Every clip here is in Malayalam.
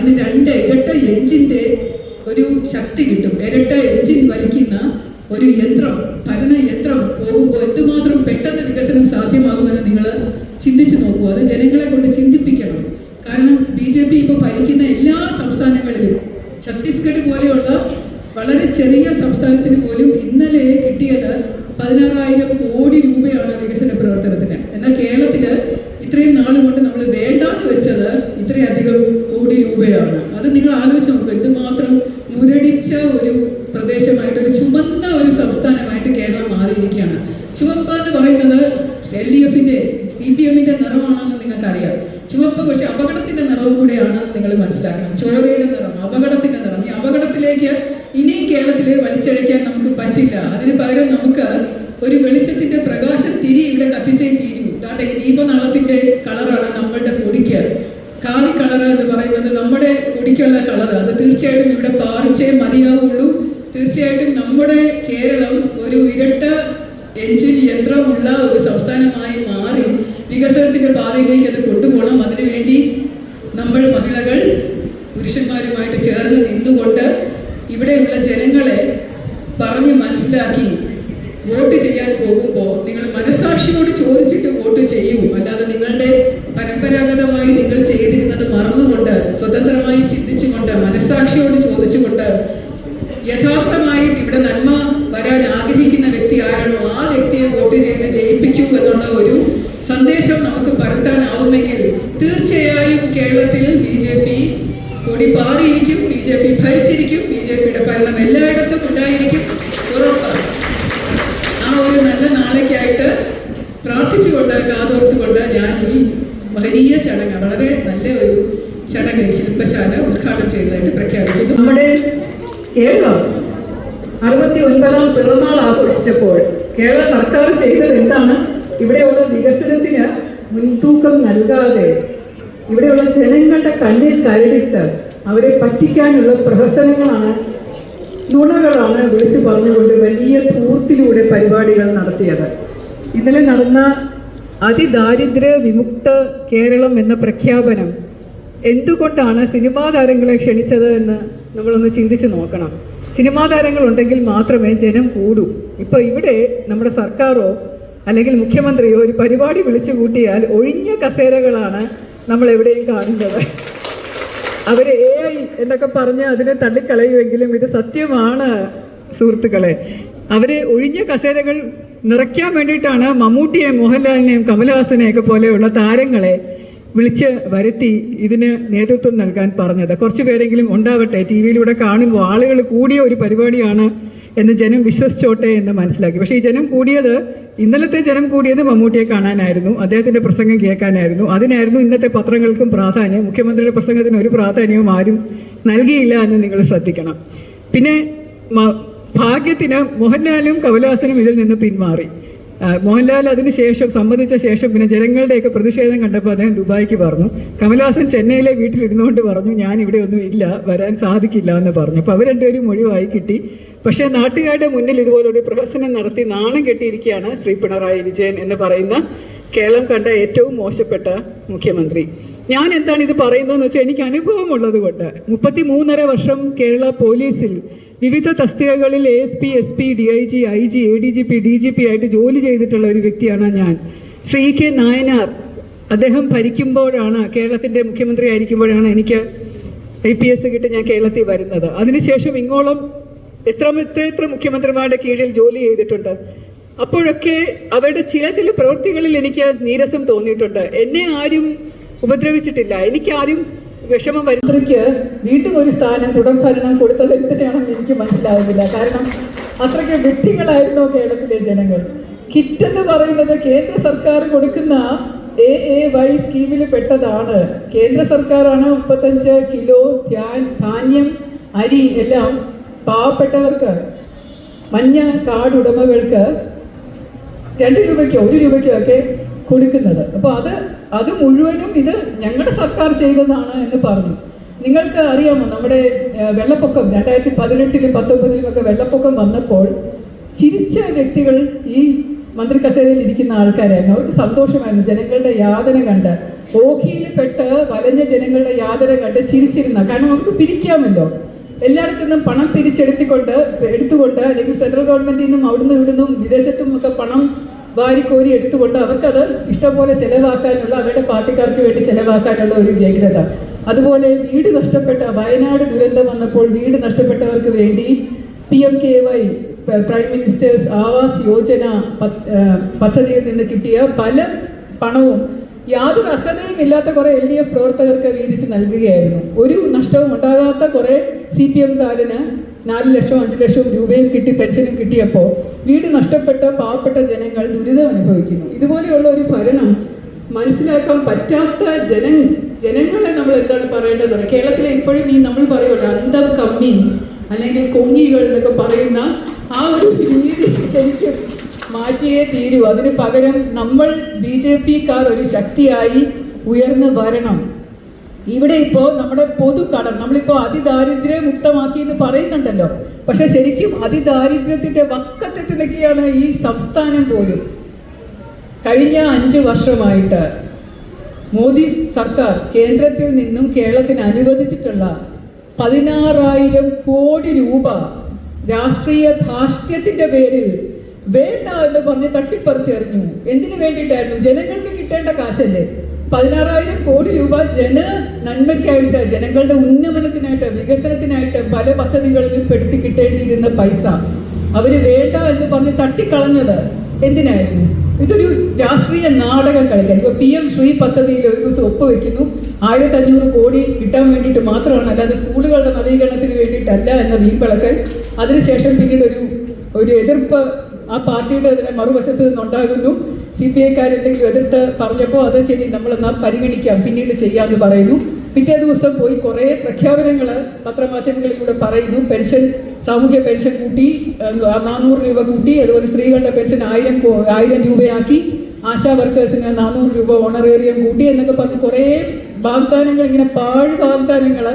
അതിന് രണ്ട് ഇരട്ട എഞ്ചിന്റെ ഒരു ശക്തി കിട്ടും. ഇരട്ട എഞ്ചിൻ വലിക്കുന്ന ഒരു യന്ത്രം ഭരണ യന്ത്രം പോകുമ്പോൾ എന്തുമാത്രം പെട്ടെന്ന് വികസനം സാധ്യമാകുമെന്ന് നിങ്ങൾ ചിന്തിച്ചു നോക്കൂ. അത് ജനങ്ങളെ കൊണ്ട് ചിന്തിപ്പിക്കണം. കാരണം ബി ജെ പി ഇപ്പോൾ ഭരിക്കുന്ന എല്ലാ സംസ്ഥാനങ്ങളിലും ഛത്തീസ്ഗഡ് പോലെയുള്ള വളരെ ചെറിയ സംസ്ഥാനത്തിന് പോലും ഇന്നലെ കിട്ടിയത് പതിനാറായിരം കോടി രൂപയാണ് വികസന പ്രവർത്തനത്തിന്. എന്നാൽ കേരളത്തിൽ ഇത്രയും നാൾ കൊണ്ട് നമ്മൾ വേണ്ടാന്ന് വെച്ചത് ഇത്രയധികം കോടി രൂപയാണ്. അത് നിങ്ങൾ ആലോചിച്ച് നോക്കുക എന്തുമാത്രം മുരടിച്ച ഒരു പ്രദേശമായിട്ട് ഒരു ചുമന്ന ഒരു സംസ്ഥാനമായിട്ട് കേരളം മാറിയിരിക്കുകയാണ്. ചുവപ്പ് എന്ന് പറയുന്നത് എൽ ഡി എഫിന്റെ സി പി എമ്മിന്റെ നിറമാണെന്ന് നിങ്ങൾക്കറിയാം. ചുവപ്പ് പക്ഷെ അപകടത്തിന്റെ നിറവും കൂടെയാണെന്ന് നിങ്ങൾ മനസ്സിലാക്കണം. ചോരയുടെ നിറം അപകടത്തിന്റെ നിറം. ഈ അപകടത്തിലേക്ക് ഇനിയും കേരളത്തിലെ വലിച്ചഴയ്ക്കാൻ നമുക്ക് പറ്റില്ല. അതിന് പകരം നമുക്ക് ഒരു വെളിച്ചത്തിന്റെ പ്രകാശ തിരി ഇവിടെ കത്തിച്ചേ തീരൂ. ഇതാണ്ട് ഈ ദീപനാളത്തിന്റെ കളറാണ്. കളർ എന്ന് പറയുന്നത് നമ്മുടെ കുടിക്കുള്ള കളർ അത് തീർച്ചയായിട്ടും ഇവിടെ പാറിച്ചേ മതിയാവുള്ളൂ. തീർച്ചയായിട്ടും നമ്മുടെ കേരളം ഒരു ഇരട്ട എഞ്ചിൻ യന്ത്രമുള്ള ഒരു സംസ്ഥാനമായി മാറി വികസനത്തിന്റെ പാതയിലേക്ക് അത് കൊണ്ടുപോകണം. അതിനുവേണ്ടി നമ്മൾ മഹിളകൾ പുരുഷന്മാരുമായിട്ട് ചേർന്ന് നിന്നുകൊണ്ട് ഇവിടെയുള്ള ജനങ്ങളെ പറഞ്ഞ് മനസ്സിലാക്കി വോട്ട് ചെയ്യാൻ പോകുമ്പോൾ നിങ്ങൾ മനസാക്ഷിയോട് ചോദിച്ചിട്ട് വോട്ട് ചെയ്യൂ. അല്ലാതെ നിങ്ങളുടെ പരമ്പരാഗതമായി നിങ്ങൾ ചെയ്തിരുന്നത് മറന്നുകൊണ്ട് സ്വതന്ത്രമായി ചിന്തിച്ചുകൊണ്ട് മനസാക്ഷിയോട് ചോദിച്ചുകൊണ്ട് യഥാർത്ഥമായിട്ട് ഇവിടെ നന്മ വരാൻ ആഗ്രഹിക്കുന്ന വ്യക്തി ആരാണോ ആ വ്യക്തിയെ വോട്ട് ചെയ്ത് ജയിപ്പിക്കൂ എന്നുള്ള ഒരു സന്ദേശം നമുക്ക് പരത്താനാവുമെങ്കിൽ തീർച്ചയായും കേരളത്തിൽ ബി ജെ പി കൊടി പാറിയിരിക്കും ബി ജെ പി ഭരിച്ചിരിക്കും ബി ജെ പിയുടെ ഭരണം എല്ലായിടത്തും ഉണ്ടായിരിക്കും ഉറപ്പാണ്. ആ ഒരു നല്ല നാളേക്കായിട്ട് പ്രാർത്ഥിച്ചുകൊണ്ട് കാതോർത്തുകൊണ്ട് ഞാൻ ഈ വലിയ ചടങ്ങ് വളരെ നല്ല ഒരു ചടങ്ങ് ശില്പശാല ഉദ്ഘാടനം ചെയ്തതായിട്ട് പ്രഖ്യാപിക്കുന്നു. നമ്മുടെ കേരളം അറുപത്തി ഒൻപതാം പിറന്നാൾ ആഘോഷിച്ചപ്പോൾ കേരള സർക്കാർ ചെയ്തത് എന്താണ്? ഇവിടെയുള്ള വികസനത്തിന് മുൻതൂക്കം നൽകാതെ ഇവിടെയുള്ള ജനങ്ങളുടെ കണ്ണിൽ കരടിട്ട് അവരെ പറ്റിക്കാനുള്ള പ്രഹസനങ്ങളാണ് നുണകളാണ് വിളിച്ചു പറഞ്ഞുകൊണ്ട് വലിയ ധൂർത്തിലൂടെ പരിപാടികൾ നടത്തിയത്. ഇന്നലെ നടന്ന അതിദാരിദ്ര്യ വിമുക്ത കേരളം എന്ന പ്രഖ്യാപനം എന്തുകൊണ്ടാണ് സിനിമാ താരങ്ങളെ ക്ഷണിച്ചത് എന്ന് നമ്മളൊന്ന് ചിന്തിച്ച് നോക്കണം. സിനിമാ താരങ്ങൾ ഉണ്ടെങ്കിൽ മാത്രമേ ജനം കൂടൂ. ഇപ്പൊ ഇവിടെ നമ്മുടെ സർക്കാരോ അല്ലെങ്കിൽ മുഖ്യമന്ത്രിയോ ഒരു പരിപാടി വിളിച്ചു കൂട്ടിയാൽ ഒഴിഞ്ഞ കസേരകളാണ് നമ്മൾ എവിടെയും കാണുന്നത്. അവർ എ ഐ എന്നൊക്കെ പറഞ്ഞ് അതിനെ തള്ളിക്കളയുമെങ്കിലും ഇത് സത്യമാണ് സുഹൃത്തുക്കളെ. അവർ ഒഴിഞ്ഞ കസേരകൾ നിറയ്ക്കാൻ വേണ്ടിയിട്ടാണ് മമ്മൂട്ടിയെയും മോഹൻലാലിനെയും കമലഹാസനെയൊക്കെ പോലെയുള്ള താരങ്ങളെ വിളിച്ച് വരുത്തി ഇതിന് നേതൃത്വം നൽകാൻ പറഞ്ഞത്. കുറച്ച് പേരെങ്കിലും ഉണ്ടാവട്ടെ ടി വിയിലൂടെ കാണുമ്പോൾ ആളുകൾ കൂടിയ ഒരു പരിപാടിയാണ് എന്ന് ജനം വിശ്വസിച്ചോട്ടെ എന്ന് മനസ്സിലാക്കി. പക്ഷേ ഈ ജനം കൂടിയത് ഇന്നലത്തെ ജനം കൂടിയത് മമ്മൂട്ടിയെ കാണാനായിരുന്നു അദ്ദേഹത്തിന്റെ പ്രസംഗം കേൾക്കാനായിരുന്നു. അതിനായിരുന്നു ഇന്നത്തെ പത്രങ്ങൾക്കും പ്രാധാന്യം. മുഖ്യമന്ത്രിയുടെ പ്രസംഗത്തിന് ഒരു പ്രാധാന്യവും ആരും നൽകിയില്ല എന്ന് നിങ്ങൾ ശ്രദ്ധിക്കണം. പിന്നെ ഭാഗ്യത്തിന് മോഹൻലാലും കമലഹാസനും ഇതിൽ നിന്ന് പിന്മാറി. മോഹൻലാൽ അതിന് ശേഷം സമ്മതിച്ച ശേഷം പിന്നെ ജനങ്ങളുടെയൊക്കെ പ്രതിഷേധം കണ്ടപ്പോൾ അദ്ദേഹം ദുബായിക്ക് പറഞ്ഞു. കമലഹാസൻ ചെന്നൈയിലെ വീട്ടിലിരുന്നുകൊണ്ട് പറഞ്ഞു ഞാൻ ഇവിടെ ഒന്നും ഇല്ല വരാൻ സാധിക്കില്ല എന്ന് പറഞ്ഞു. അപ്പോൾ അവർ രണ്ടുപേരും ഒഴിവായി കിട്ടി. പക്ഷേ നാട്ടുകാരുടെ മുന്നിൽ ഇതുപോലൊരു പ്രഹസനം നടത്തി നാണം കെട്ടിയിരിക്കുകയാണ് ശ്രീ പിണറായി വിജയൻ എന്ന് പറയുന്ന കേരളം കണ്ട ഏറ്റവും മോശപ്പെട്ട മുഖ്യമന്ത്രി. ഞാൻ എന്താണ് ഇത് പറയുന്നതെന്ന് വെച്ചാൽ എനിക്ക് അനുഭവമുള്ളത് കൊണ്ട്. മുപ്പത്തി മൂന്നര വർഷം കേരള പോലീസിൽ വിവിധ തസ്തികകളിൽ S P S P D I G I G A D G P D G P ആയിട്ട് ജോലി ചെയ്തിട്ടുള്ള ഒരു വ്യക്തിയാണ് ഞാൻ. ശ്രീ കെ നായനാർ. അദ്ദേഹം ഭരിക്കുമ്പോഴാണ് കേരളത്തിന്റെ മുഖ്യമന്ത്രി ആയിരിക്കുമ്പോഴാണ് എനിക്ക് ഐ പി എസ് കിട്ടി ഞാൻ കേരളത്തിൽ വരുന്നത്. അതിനുശേഷം ഇങ്ങോളം എത്ര എത്ര എത്ര മുഖ്യമന്ത്രിമാരുടെ കീഴിൽ ജോലി ചെയ്തിട്ടുണ്ട്. അപ്പോഴൊക്കെ അവരുടെ ചില ചില പ്രവൃത്തികളിൽ എനിക്ക് നീരസം തോന്നിയിട്ടുണ്ട്. എന്നെ ആരും ഉപദ്രവിച്ചിട്ടില്ല. എനിക്ക് ആരും വിഷമം വരുത്തിക്ക് വീണ്ടും ഒരു സ്ഥാനം തുടർ ഭരണം കൊടുത്തത് എന്തിനാണെന്ന് എനിക്ക് മനസ്സിലാവുന്നില്ല. കാരണം അത്രയ്ക്ക് വെട്ടികളായിരുന്നു കേരളത്തിലെ ജനങ്ങൾ. കിറ്റ് എന്ന് പറയുന്നത് കേന്ദ്ര സർക്കാർ കൊടുക്കുന്ന എ എ വൈ സ്കീമിൽ പെട്ടതാണ്. കേന്ദ്ര സർക്കാരാണ് മുപ്പത്തഞ്ച് കിലോ ധാന്യം അരി എല്ലാം പാവപ്പെട്ടവർക്ക് മഞ്ഞ കാർഡ് ഉടമകൾക്ക് രണ്ട് രൂപയ്ക്കോ ഒരു രൂപയ്ക്കോ ഒക്കെ കൊടുക്കുന്നത്. അപ്പോൾ അത് അത് മുഴുവനും ഇത് ഞങ്ങളുടെ സർക്കാർ ചെയ്തതാണ് എന്ന് പറഞ്ഞു. നിങ്ങൾക്ക് അറിയാമോ നമ്മുടെ വെള്ളപ്പൊക്കം രണ്ടായിരത്തി പതിനെട്ടിലും പത്തൊമ്പതിലും ഒക്കെ വെള്ളപ്പൊക്കം വന്നപ്പോൾ ചിരിച്ച വ്യക്തികൾ ഈ മന്ത്രി കസേരയിൽ ഇരിക്കുന്ന ആൾക്കാരായിരുന്നു. അവർക്ക് സന്തോഷമായിരുന്നു. ജനങ്ങളുടെ യാതന കണ്ട് ഓഖിയിൽപ്പെട്ട് വലഞ്ഞ ജനങ്ങളുടെ യാതന കണ്ട് ചിരിച്ചിരുന്ന കാരണം അവർക്ക് പിരിക്കാമല്ലോ. എല്ലായിടത്തു നിന്നും പണം പിരിച്ചെടുത്തിക്കൊണ്ട് എടുത്തുകൊണ്ട് അല്ലെങ്കിൽ സെൻട്രൽ ഗവൺമെന്റിൽ നിന്നും അവിടുന്ന് ഇവിടുന്നും വിദേശത്തും ഒക്കെ പണം വാരിക്കോരി എടുത്തുകൊണ്ട് അവർക്കത് ഇഷ്ടംപോലെ ചെലവാക്കാനുള്ള അവരുടെ പാർട്ടിക്കാർക്ക് വേണ്ടി ചെലവാക്കാനുള്ള ഒരു വ്യഗ്രത. അതുപോലെ വീട് നഷ്ടപ്പെട്ട വയനാട് ദുരന്തം വന്നപ്പോൾ വീട് നഷ്ടപ്പെട്ടവർക്ക് വേണ്ടി P M K Y prime ministers Awas Yojana പദ്ധ- പദ്ധതിയിൽ നിന്ന് കിട്ടിയ പല പണവും യാതൊരു അർഹതയും ഇല്ലാത്ത കുറെ എൽ ഡി എഫ് പ്രവർത്തകർക്ക് വീതിച്ച് നൽകുകയായിരുന്നു. ഒരു നഷ്ടവും ഉണ്ടാകാത്ത കുറെ സി പി എംകാരന് നാല് ലക്ഷവും അഞ്ച് ലക്ഷവും രൂപയും കിട്ടി പെൻഷനും കിട്ടിയപ്പോൾ വീട് നഷ്ടപ്പെട്ട പാവപ്പെട്ട ജനങ്ങൾ ദുരിതം അനുഭവിക്കുന്നു. ഇതുപോലെയുള്ള ഒരു ഭരണം മനസ്സിലാക്കാൻ പറ്റാത്ത ജന ജനങ്ങളെ നമ്മൾ എന്താണ് പറയേണ്ടത്? കേരളത്തിലെ ഇപ്പോഴും ഈ നമ്മൾ പറയുമല്ലോ അന്തം കമ്മി അല്ലെങ്കിൽ കൊങ്ങികൾ എന്നൊക്കെ പറയുന്ന ആ ഒരു രീതി ശരിക്കും മാറ്റിയേ തീരൂ. അതിന് പകരം നമ്മൾ ബി ജെ പിക്കാർ ഒരു ശക്തിയായി ഉയർന്നു വരണം. ഇവിടെ ഇപ്പോ നമ്മുടെ പൊതു കടം നമ്മളിപ്പോൾ അതിദാരിദ്ര്യ മുക്തമാക്കി എന്ന് പറയുന്നുണ്ടല്ലോ. പക്ഷെ ശരിക്കും അതിദാരിദ്ര്യത്തിന്റെ വക്കത്തെത്തി നിൽക്കുകയാണ് ഈ സംസ്ഥാനം പോലും. കഴിഞ്ഞ അഞ്ച് വർഷമായിട്ട് മോദി സർക്കാർ കേന്ദ്രത്തിൽ നിന്നും കേരളത്തിന് അനുവദിച്ചിട്ടുള്ള പതിനാറായിരം കോടി രൂപ രാഷ്ട്രീയ ധാർഷ്ട്യത്തിന്റെ പേരിൽ വേണ്ട എന്ന് പറഞ്ഞ് തട്ടിപ്പറിച്ചെറിഞ്ഞു. എന്തിനു വേണ്ടിയിട്ടായിരുന്നു? ജനങ്ങൾക്ക് കിട്ടേണ്ട കാശല്ലേ? പതിനാറായിരം കോടി രൂപ ജന നന്മയ്ക്കായിട്ട് ജനങ്ങളുടെ ഉന്നമനത്തിനായിട്ട് വികസനത്തിനായിട്ട് പല പദ്ധതികളിലും പെടുത്തി കിട്ടേണ്ടിയിരുന്ന പൈസ. അവർ വേണ്ട എന്ന് പറഞ്ഞ് തട്ടിക്കളഞ്ഞത് എന്തിനായിരുന്നു? ഇതൊരു രാഷ്ട്രീയ നാടകം കളിക്കാൻ. ഇപ്പൊ പി എം ശ്രീ പദ്ധതിയിൽ ഒരു ദിവസം ഒപ്പുവെക്കുന്നു ആയിരത്തി അഞ്ഞൂറ് കോടി കിട്ടാൻ വേണ്ടിയിട്ട് മാത്രമാണ് അല്ലാതെ സ്കൂളുകളുടെ നവീകരണത്തിന് വേണ്ടിയിട്ടല്ല എന്ന വീമ്പിളക്കൽ. അതിനുശേഷം പിന്നീട് ഒരു ഒരു എതിർപ്പ് ആ പാർട്ടിയുടെ മറുവശത്ത് നിന്നുണ്ടാകുന്നു. സി പി ഐക്കാരെന്തെങ്കിലും എതിർത്ത് പറഞ്ഞപ്പോൾ അത് ശരി നമ്മൾ എന്നാൽ പരിഗണിക്കാം പിന്നീട് ചെയ്യാമെന്ന് പറയുന്നു. പിറ്റേ ദിവസം പോയി കുറേ പ്രഖ്യാപനങ്ങൾ പത്രമാധ്യമങ്ങളിലൂടെ പറയുന്നു. പെൻഷൻ സാമൂഹ്യ പെൻഷൻ കൂട്ടി നാനൂറ് രൂപ കൂട്ടി അതുപോലെ സ്ത്രീകളുടെ പെൻഷൻ ആയിരം ആയിരം രൂപയാക്കി. ആശാ വർക്കേഴ്സിന് നാനൂറ് രൂപ ഓണറേറിയം കൂട്ടി എന്നൊക്കെ പറഞ്ഞ് കുറേ വാഗ്ദാനങ്ങൾ ഇങ്ങനെ പാഴ് വാഗ്ദാനങ്ങൾ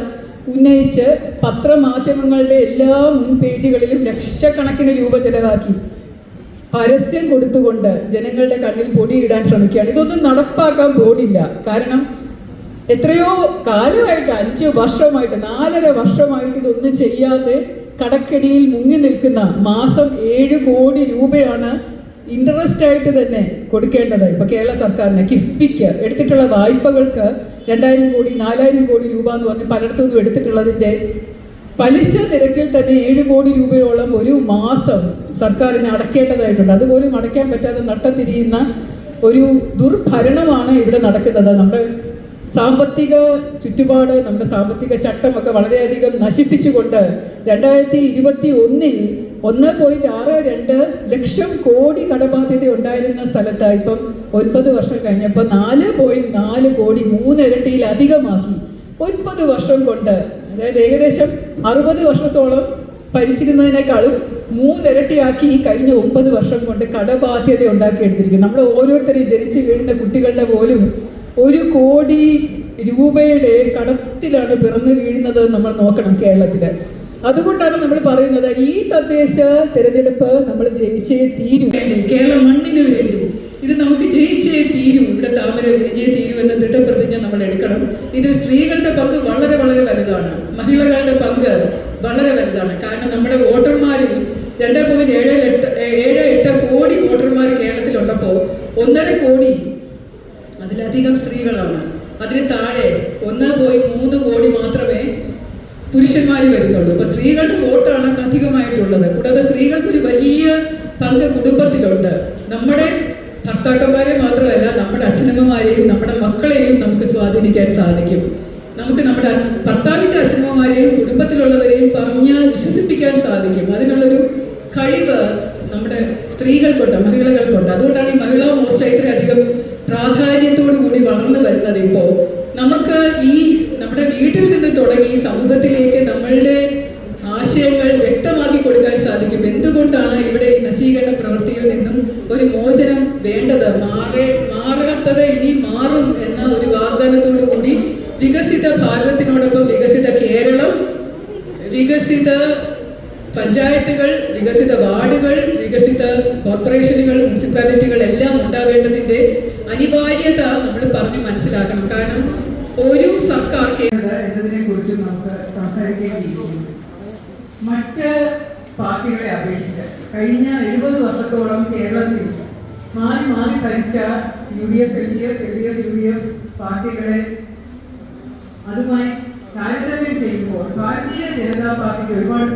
ഉന്നയിച്ച് പത്രമാധ്യമങ്ങളുടെ എല്ലാ മുൻ പേജുകളിലും ലക്ഷക്കണക്കിന് രൂപ ചെലവാക്കി. പരസ്യം കൊടുത്തുകൊണ്ട് ജനങ്ങളുടെ കണ്ണിൽ പൊടിയിടാൻ ശ്രമിക്കുകയാണ്. ഇതൊന്നും നടപ്പാക്കാൻ പോണില്ല കാരണം എത്രയോ കാലമായിട്ട് അഞ്ച് വർഷമായിട്ട് നാലര വർഷമായിട്ട് ഇതൊന്നും ചെയ്യാതെ കടക്കടിയിൽ മുങ്ങി നിൽക്കുന്ന മാസം ഏഴ് കോടി രൂപയാണ് ഇൻട്രസ്റ്റ് ആയിട്ട് തന്നെ കൊടുക്കേണ്ടത് ഇപ്പൊ കേരള സർക്കാരിന്. കിഫ്ബിക്ക് എടുത്തിട്ടുള്ള വായ്പകൾക്ക് രണ്ടായിരം കോടി നാലായിരം കോടി രൂപ എന്ന് പറഞ്ഞ് പലയിടത്തുനിന്നും എടുത്തിട്ടുള്ളതിന്റെ പലിശ നിരക്കിൽ തന്നെ ഏഴ് കോടി രൂപയോളം ഒരു മാസം സർക്കാരിന് അടക്കേണ്ടതായിട്ടുണ്ട്. അതുപോലും അടയ്ക്കാൻ പറ്റാതെ നട്ടത്തിരിയുന്ന ഒരു ദുർഭരണമാണ് ഇവിടെ നടക്കുന്നത്. നമ്മുടെ സാമ്പത്തിക ചുറ്റുപാട് നമ്മുടെ സാമ്പത്തിക ചട്ടമൊക്കെ വളരെയധികം നശിപ്പിച്ചുകൊണ്ട് രണ്ടായിരത്തി ഇരുപത്തി ഒന്നിൽ ഒന്ന് പോയിന്റ് ആറ് രണ്ട് ലക്ഷം കോടി കടബാധ്യത ഉണ്ടായിരുന്ന സ്ഥലത്ത് ഇപ്പം ഒൻപത് വർഷം കഴിഞ്ഞപ്പോൾ നാല് പോയിന്റ് നാല് കോടി മൂന്നിരട്ടിയിലധികമാക്കി ഒൻപത് വർഷം കൊണ്ട് അതായത് ഏകദേശം അറുപത് വർഷത്തോളം ഭരിച്ചിരുന്നതിനേക്കാളും മൂന്നിരട്ടിയാക്കി ഈ കഴിഞ്ഞ ഒമ്പത് വർഷം കൊണ്ട് കടബാധ്യത ഉണ്ടാക്കിയെടുത്തിരിക്കുന്നു. നമ്മൾ ഓരോരുത്തരെയും ജനിച്ചു വീഴുന്ന കുട്ടികളുടെ പോലും ഒരു കോടി രൂപയുടെ കടത്തിലാണ് പിറന്നു വീഴുന്നത് നമ്മൾ നോക്കണം കേരളത്തിൽ അതുകൊണ്ടാണ് നമ്മൾ പറയുന്നത് ഈ തദ്ദേശ തിരഞ്ഞെടുപ്പ് നമ്മൾ ജയിച്ചേ തീരൂ. കേരള മണ്ണിന് വേണ്ടി ഇത് നമുക്ക് ജയിച്ചേ തീരൂ. ഇവിടെ താമര വിരിഞ്ഞേ തീരൂ എന്ന ദൃഢപ്രതിജ്ഞ എടുക്കണം ഇതിൽ സ്ത്രീകളുടെ പങ്ക് വളരെ വളരെ വലുതാണ്. മഹിളകളുടെ പങ്ക് വളരെ വലുതാണ്. കാരണം നമ്മുടെ വോട്ടർമാരിൽ രണ്ട് പോയിന്റ് ഏഴ് എട്ട് ഏഴ് എട്ട് കോടി വോട്ടർമാർ കേരളത്തിലുള്ളപ്പോൾ ഒന്നര കോടി അതിലധികം സ്ത്രീകളാണ്. അതിന് താഴെ ഒന്ന് പോയി മൂന്ന് കോടി മാത്രമേ പുരുഷന്മാർ വരുന്നുള്ളൂ. അപ്പൊ സ്ത്രീകളുടെ വോട്ടാണ് അധികമായിട്ടുള്ളത്. കൂടാതെ സ്ത്രീകൾക്ക് ഒരു വലിയ പങ്ക് കുടുംബത്തിലുണ്ട്. നമ്മുടെ ഭർത്താക്കന്മാരെ മാത്രമല്ല നമ്മുടെ അച്ഛനമ്മമാരെയും നമ്മുടെ മക്കളെയും നമുക്ക് സ്വാധീനിക്കാൻ സാധിക്കും. നമുക്ക് നമ്മുടെ ഭർത്താവിന്റെ അച്ഛനമ്മമാരെയും കുടുംബത്തിലുള്ളവരെയും പറഞ്ഞ് വിശ്വസിപ്പിക്കാൻ സാധിക്കും. അതിനുള്ളൊരു കഴിവ് നമ്മുടെ സ്ത്രീകൾക്കുണ്ട് മഹിളകൾക്കുണ്ട്. അതുകൊണ്ടാണ് ഈ മഹിളാ മോർച്ച ഇത്രയധികം പ്രാധാന്യത്തോടു കൂടി വളർന്നു വരുന്നത് ഇപ്പോൾ നമുക്ക് ഈ നമ്മുടെ വീട്ടിൽ നിന്ന് തുടങ്ങി സമൂഹത്തിലേക്ക് നമ്മളുടെ ആശയങ്ങൾ വ്യക്തമാക്കി കൊടുക്കാൻ സാധിക്കും എന്തുകൊണ്ടാണ് ഇവിടെ ഈ നശീകരണ പ്രവൃത്തിയിൽ നിന്നും ഒരു മോചനം വേണ്ടത് മാറേ മാറാത്തത് ഇനി മാറും എന്ന ഒരു വാഗ്ദാനത്തോടു കൂടി വികസിത ഭാരതത്തിനോടൊപ്പം വികസിത കേരളം വികസിത പഞ്ചായത്തുകൾ വികസിത വാർഡുകൾ വികസിത കോർപ്പറേഷനുകൾ മുനിസിപ്പാലിറ്റികൾ എല്ലാം ഉണ്ടാകേണ്ടതിന്റെ അനിവാര്യത നമ്മൾ പറഞ്ഞ് മനസ്സിലാക്കണം. കാരണം ഒരു സർക്കാർ മറ്റ് പാർട്ടികളെ അപേക്ഷിച്ച് കഴിഞ്ഞ എഴുപത് വർഷത്തോളം കേരളത്തിൽ മാറി മാറി ഭരിച്ച U D F L D F L D F U D F പാർട്ടികളെ അതുമായി താരതമ്യം ചെയ്യുമ്പോൾ ഭാരതീയ ജനതാ പാർട്ടിക്ക് ഒരുപാട്